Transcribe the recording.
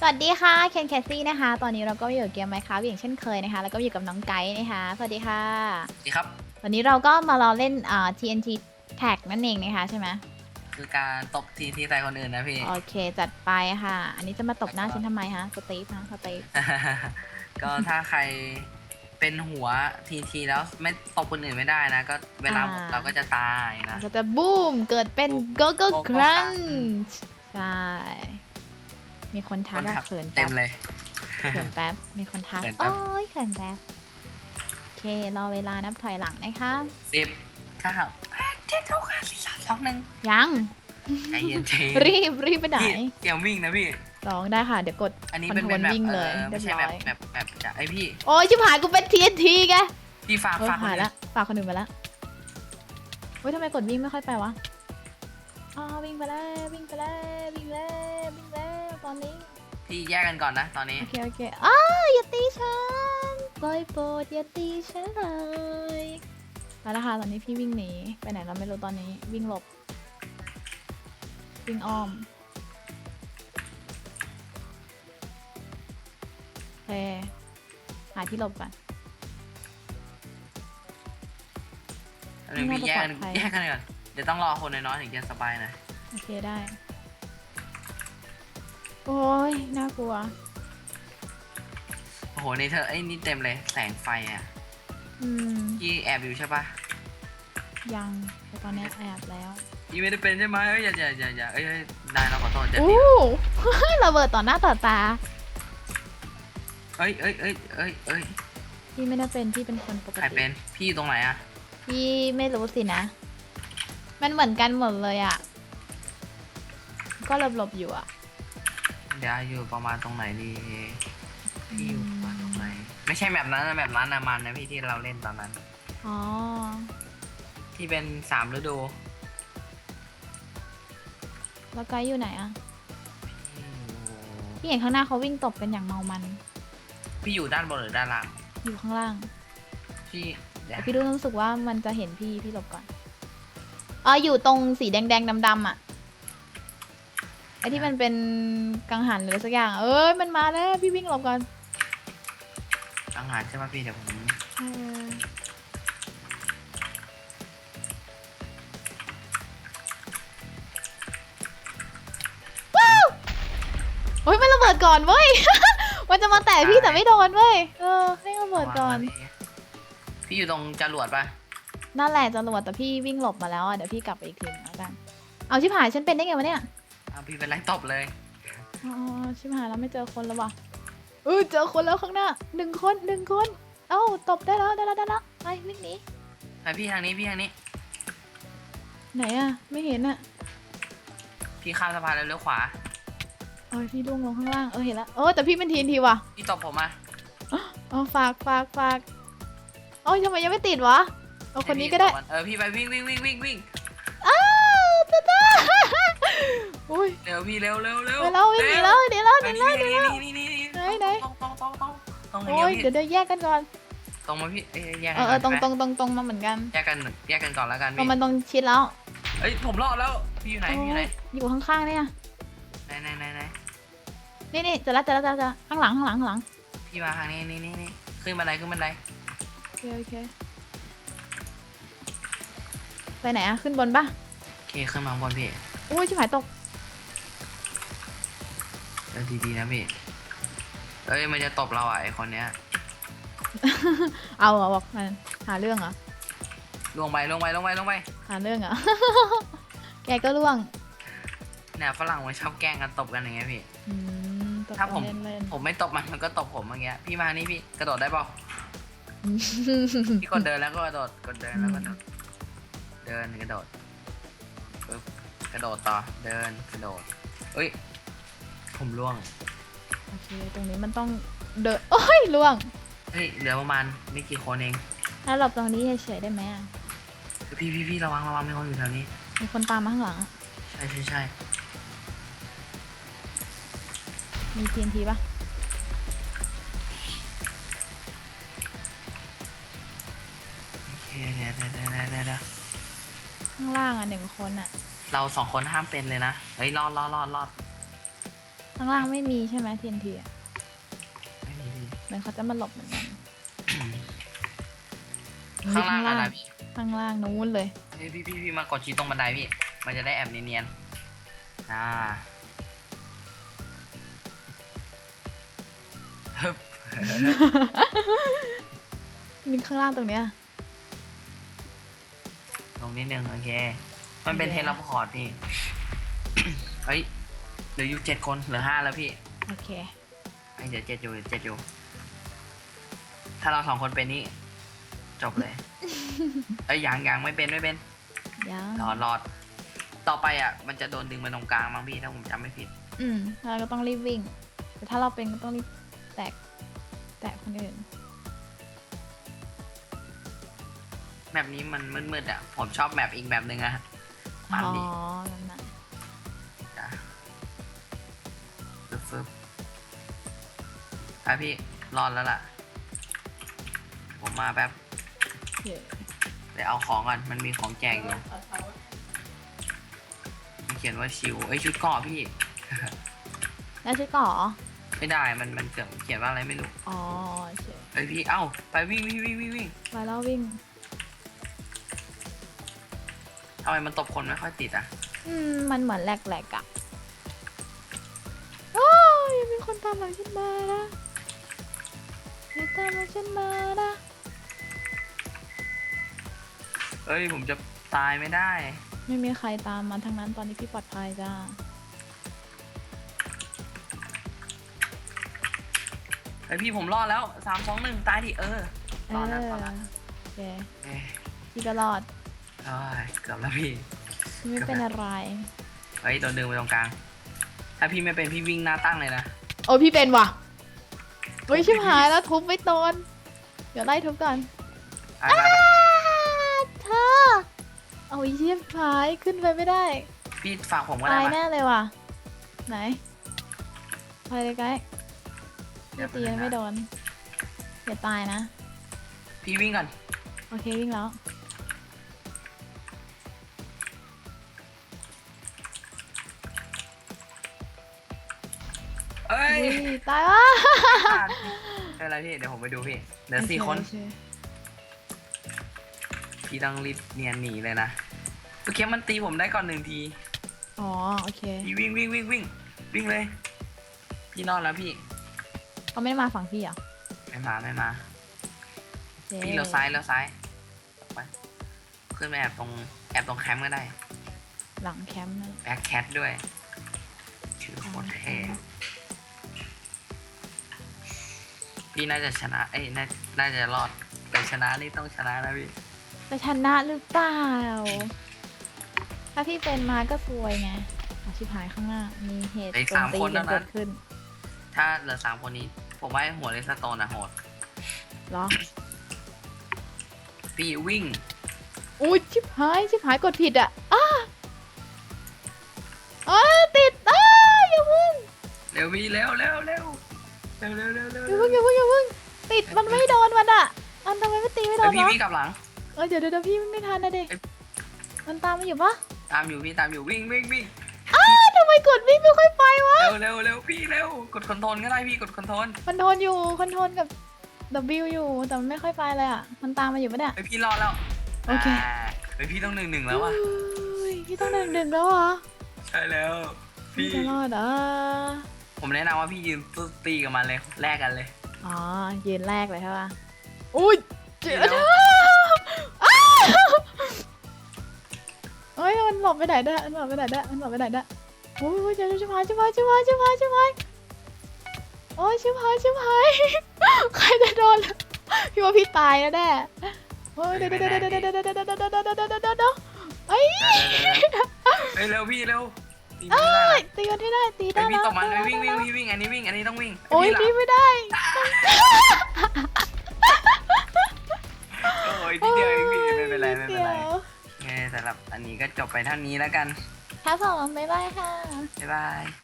สวัสดีค่ะเคนแคสซี่นะคะ ตอนนี้เราก็อยู่กับเกมไมค้าอย่างเช่นเคยนะคะ แล้วก็อยู่กับน้องไกด์นะคะ สวัสดีค่ะ สวัสดีครับ วันนี้เราก็มารอเล่นอ่า TNT Tag นั่นเองนะคะใช่ไหมคือการตบทีทีใส่คนอื่นนะพี่ โอเค จัดไปค่ะ อันนี้จะมาตบหน้าฉันทำไมฮะสตีฟนะสตีฟก็ถ้าใครเป็นหัวทีทีแล้วไม่ตบคนอื่นไม่ได้นะ ก็เวลาหมดเราก็จะตายนะก็จะบูมเกิดเป็น Go Go Go Go Crunch ใช่ มีคนทักว่าคนทักเขินเต็แป๊บมเลยเขินแป๊บ มีคนทักเขินแป๊บโอ้ยเขินแป๊บ โอเค รอเวลานับถอยหลังนะคะ สิบเก้าแปดเจ็ดหกห้าสี่สามสองหนึ่งยัง ใจเย็นใจเย็นรีบรีบไปไหนพี่เตรียมวิ่งนะพี่สองได้ค่ะ เดี๋ยวกดอันนี้คอนเป็นโทรเป็นลแบบวิ่งเอเลยอเรีไม่ยบใช่ร้แบอบยแบบแบบจะไอพี่ โอ้ยชิบหายกูเป็น TNT ไงพี่ฝากโอ้ยฝากคนหายอื่นละฝากคนอื่นไปละโอ้ยทำไมกดวิ่งไม่ค่อยไปวะอ๋อวิ่งไปแล้ววิ่งไปแล้ววิ่งแล้ววิ่งแล้วต อนนี้ พี่แยกกันก่อนนะตอนนี้ โอเคโอเคอ้าวอย่าตีฉันปล่อยโปรดอย่าตีฉันเลยแล้วนะคะตอนนี้พี่วิ่งหนีไปไหนเราไม่รู้ตอนนี้วิ่งหลบ วิ่งอ้อมโอเคหาที่หลบก่อน หรือพี่แยกกันน่าจะปลอดภัย แยกกันก่อน เดี๋ยวต้องรอคนน้อยๆถึงจะสบายหนะ โอเคได้ โอ้ยน่ากลัว โอ้โหนี่เธอไอ้ยนี่เต็มเลยแสงไฟอะอืม พี่แอบอยู่ใช่ปะยังแต่ตอนนี้แอบแล้วพี่ไม่ได้เป็นใช่ไหมเอ้ยอย่าอย่าอย่าอย่าเอ้ยเอ้ยนายเราขอโทษจะอู้ตีระเบิดต่อหน้าต่อตา เอ้ยเอ้ยเอ้ยเอ้ยเอ้ยพี่ไม่ได้เป็นพี่เป็นคนปกใครติ เป็นพี่อยู่ตรงไหนอะพี่ไม่รู้สินะ มันเหมือนกันหมดเลยอะ ก็หลบๆอยู่อะ เดี๋ยวอยู่ประมาณตรงไหนดีพี่อยู่ประมาณตรงไหน ไม่ใช่แบบนั้นนะแบบนั้นนะมันนะพี่ที่เราเล่นตอนนั้น อ๋อ ที่เป็นสามฤดูแล้วไกด์อยู่ไหนอะพี่อยู่พี่เห็นข้างหน้าเขาวิ่งตบกันอย่างเมามัน พี่อยู่ด้านบนหรือด้านล่างอยู่ข้างล่าง พี่เดี๋ยแต่วพี่รู้สึกว่ามันจะเห็นพี่พี่หลบก่อน อ๋อ อยู่ตรงสีแดงๆดำๆอะ ไอที่มันเป็นกังหันหรืออะไรสักอย่าง เอ้ยมันมาแล้วพี่วิ่งหลบก่อนอาหารใช่ปะพี่เดี๋ยวผมเออว้าวโอ้ยมันระเบิดก่อนเว้ย มันจะมาแตะพี่แต่ไม่โดนเว้ยเออให้ระเบิดก่อน พี่อยู่ตรงจรวดปะนั่นแหละจรวดแต่พี่วิ่งหลบมาแล้วอะเดี๋ยวพี่กลับไปอีกทีนึงแล้วกัน เอาชิบหายฉันเป็นได้ไงวะเนี่ย เอาพี่เป็นไรตบเลย อ๋อชิบหายแล้วไม่เจอคนแล้ววะเออเจอคนแล้วข้างหน้าหนึ่งคนหนึ่งคน เอ้าตบได้แล้วได้แล้วได้แล้วไปวิ่งหนีไปพี่ทางนี้พี่ทางนี้ ไหนอะไม่เห็นอะพี่ข้ามสะพานแล้วเลี้ยวขวา เอ้ยพี่ล่วงลงข้างล่างเออเห็นแล้วเออแต่พี่เป็นทีนทีว่ะพี่ตบผมมาเออฝากฝากฝากโอ้ยทำไมยังไม่ติดวะเอาคนนี้ก็ได้ เออพี่ไปวิ่งวิ่งวิ่งวิ่งวิ่ง อุ้ยเร็วพี่เร็วเร็วเร็วไปแล้ววิ่งหนีแล้วหนีแล้วหนีนี่แล้วนี่นี่นี่นี่ไหนไหนตรงตรงตรงตรงตรงโอ้ยนี้เดี๋ยวเดี๋ยวแยกกันก่อนตรงมาพี่เอ้ยแยกเออเออตรงตรงตรงตรงมาเหมือนกันแยกกันแยกกันก่อนแล้วกันตรงพี่มันตรงชิดแล้วเอ้ยผมรอดแล้วพี่อยู่ไหนพี่อยู่ไหนโอ้ยอยู่ข้างๆเนี่ยไหนไหนไหนไหนนี่นี่จะละจะละจะละจะละข้างหลังข้างหลังข้างหลังพี่มาทางนี้นี่นี่นี่ขึ้นบันไดขึ้นบันไดโอเคโอเคไปไหนอะขึ้นบนปะโอเคขึ้นมาข้างบนพี่อุ้ยชิบหายตกเออ ดีๆนะพี่ เอ้ยมันจะตบเราอะไอคนเนี้ยเอาเหรอบอกมันหาเรื่องเหรอลงไปลงไปลงไปลงไปหาเรื่องเหรอ แกก็ล่วงเนี่ยฝรั่งมันชอบแกล้งกันตบกันอย่างเงี้ยพี่ อืมตบถ้าผม เล่นเล่นผมไม่ตบมันมันก็ตบผมอย่างเงี้ยพี่มานี่พี่กระโดดได้เปล่าอืมพี่กดเดินแล้วก็กระโดดกดเดินแล้วก็กระโดดเดินกระโดดปึ๊บกระโดดต่อเดินกระโดดเอ้ย ผมล่วง โอเค ตรงนี้มันต้องเดินโอ้ยล่วงเฮ้ยเหลือประมาณไม่กี่คนเองถ้าหลบตรงนี้เฉยๆได้ไหมอะพี่พี่พี่ระวังระวังมีคนอยู่แถวนี้ มีคนตามมาข้างหลังอะใช่ใช่ใช่มี TNT ปะโอเคเดี๋ยวเดี๋ยวเดี๋ยวเดี๋ยวเดี๋ยวข้างล่างอะหนึ่งคนอะ เราสองคนห้ามเป็นเลยนะ เฮ้ยรอดรอดรอดรอด ข้างล่างไม่มีใช่ไหม TNT อะไม่มีพี่เหมือนเขาจะมาหลบเหมือนกันข้างล่างอะไรพี่ข้างล่างนู้นเลย เฮ้ยพี่พี่พี่มากดชี้ตรงบันไดพี่ มันจะได้แอบเนียนๆอ่าฮึบมีข้างล่างตรงเนี้ย ลงนิดนึงโอเค มันเป็นโอเทเคเลพอร์ตพี่ เฮ้ย เหลืออยู่เจ็ดคนเหลือห้าแล้วพี่โอเคไอ้ยเดี๋ยวเจ็ดอยู่เดี๋ยวเจ็ดอยู่ ถ้าเราสองคนเป็นนี่จบเลยเอ้ยยังยังไม่เป็นไม่เป็นยังรอดรอดต่อไปอะ มันจะโดนดึงมาตรงกลางมั้งพี่ถ้าผมจำไม่ผิด อืมแล้วเราก็ต้องรีบวิ่ง แต่ถ้าเราเป็นก็ต้องรีบแตก แตกคนอื่นแบบนี้มันมืดๆอะ ผมชอบแบบอีกแบบหนึ่งอะอ๋ตามอดีนั่น ไปพี่รอดแล้วล่ะ ผมมาแป๊บโอเคเดี๋ยวเอาของก่อน มันมีของแจกอยู่มันเขียนว่าชิวเอ้ยชุดเกราะพี่ แล้วชื่อก่อไม่ได้ มันมันเขียนเขียนว่าอะไรไม่รู้ อ๋อโอเคเอ้ยพี่ เอ้า ไปวิ่งวิ่งวิ่งวิ่งวิ่งไปแล้ววิ่ง ทำไมมันตบคนไม่ค่อยติดอะ อืม มันเหมือนแหลกๆอะโอ้ยมีคนตามหลังฉันมานะ มีตามหลังฉันมานะเอ้ยผมจะตายไม่ได้ ไม่มีใครตามมาทั้งนั้นตอนนี้พี่ปลอดภัยจ้าเฮ้ยพี่ผมรอดแล้วสามสองหนึ่งตายดิเออเอรอดอแล้วรอดแล้วโอเคเอ้ยพี่ก็รอดเอ้ยเกือบแล้วพี่พี่ ไม่เป็นอะไร เฮ้ยโดนดึงไปตรงกลาง ถ้าพี่ไม่เป็นพี่วิ่งหน้าตั้งเลยนะ โอ้พี่เป็นว่ะ เฮ้ยชิบหายแล้วทุบไม่โดนเดี๋ยวไล่ทุบก่อนไปไปไปเธอเอาอีชิบหายขึ้นไปไม่ได้พี่ฝากผมก็ได้ตายปะแน่เลยว่ะ ไหนไปเลยไกด์เดี๋พี่ยวตีมันไม่โดนอย่าตายนะ พี่วิ่งก่อน โอเควิ่งแล้ว ยอุ้ยตายว่ะไม่เป็นไรพี่ เดี๋ยวผมไปดูพี่เหลือสี่คน โอเโอเพี่ต้องรีบเนียนหนีเลยนะโอเคมันตีผมได้ก่อนหนึ่งที อ๋อโอเคพี่วิ่งวิ่งวิ่งวิ่งวิ่งเลย พี่รอดแล้วพี่ เขาไม่ได้มาฝั่งพี่เหรอไม่มาไม่มาโอเคพี่เลี้ยวซ้ายเลี้ยวซ้ายไปขึ้นไปแอบตรงแอบตรงแคมป์ก็ได้ หลังแคมป์นั่นแบ็คแคทด้วยชื่อโคตรเท่ พี่น่าจะชนะ เอ้ยน่าน่าจะรอด แต่ชนะนี่ต้องชนะนะพี่ จะชนะหรือเปล่า ถ้าพี่เป็นมาก็ซวยไงอาชิบหายข้างหน้า มีเหตุอีกโจสามตีคนกันเท่านั้น เกิดขึ้นถ้าเหลือสามคนนี้ ผมว่าไอ้หัวเลสโตนอะโหด เหรอ พี่วิ่ง อุ้ยชิบหายชิบหายกดผิดอะอ้าอ้าติดอ้าอย่าเพึ่งเร็วพี่เร็วเร็วเร็ว เร็วเร็วเร็วเร็วอย่าเพึ่งอย่าเพึ่งอย่าเพึ่งติดมันไม่โดนมันอะมันทำไมไม่ตีไม่โดเอ้ยนพี่วะวิ่งกลับหลัง เออเดี๋ยวเดี๋ยวเดี๋ยวพี่ไม่ทันนะเด็กเอ้ยมันตามมาอยู่ปะตามอยู่พี่ตามอยู่วิ่งวิ่งวิ่งอ้าทำไมกดวิ่งไม่ค่อยไปวะ เร็วเร็วเร็วพี่เร็วกดคอนโทรลก็ได้พี่กดคอนโทรลคอนโทรลอยู่คอนโทรลกับ W อยู่แต่มันไม่ค่อยไปเลยอะมันตามมาอยู่ปะเนี่ยไอพี่รอดแล้วโอเคาเฮ้ยพี่ต้องหนึ่งหนึ่งแล้วว่ะเฮ้ยพี่ต้องหนึ่งหนึ่งแล้วเหรอใช่แล้วพี่พี่จะรอดเหรอ ผมแนะนำว่าพี่ยืนตุ๊ตีกับมันเลยแลกกันเลย อ๋อ ยืนแรกเลยใช่ปะอุ้ยเจ็บเดี๋ยว อ้าวเฮ้ย มันหลบไปไหนได้มันหลบไปไหนได้มันหลบไปไหนได้โอ้ยเจ็บชิบหายชิบหายชิบหายชิบหายชิบหายโอ้ยชิบหายชิบหาย ใครจะโดนพี่ว่าพี่ตายแล้วแน่โอ้ยเดี๋ยวเดี๋ยวเดี๋ยวเดี๋ยวเดี๋ยวเดี๋ยวเดี๋ยวเดี๋ยวเดี๋ยวเดี๋ยวเดี๋ยวเดี๋ยวเดี๋ยวเอ้ยเฮ้ยเร็วพี่เร็ว ตีไม่ได้นะตีกันไม่ได้ตีไอได้พี่แล้วตกมันเฮ้ยวิ่งวิ่งวิ่งวิ่งอันนี้วิ่งอันนี้ต้องวิ่งโอ้ยพี่ตีหลังไม่ได้โอ้ยทีเดียวเองพี่ไม่เป็นไรไม่เป็นไรดี๋ยวโอเคสำหรับอันนี้ก็จบไปเท่านี้แล้วกันครับผมบ๊ายบายค่ะ บ๊ายบาย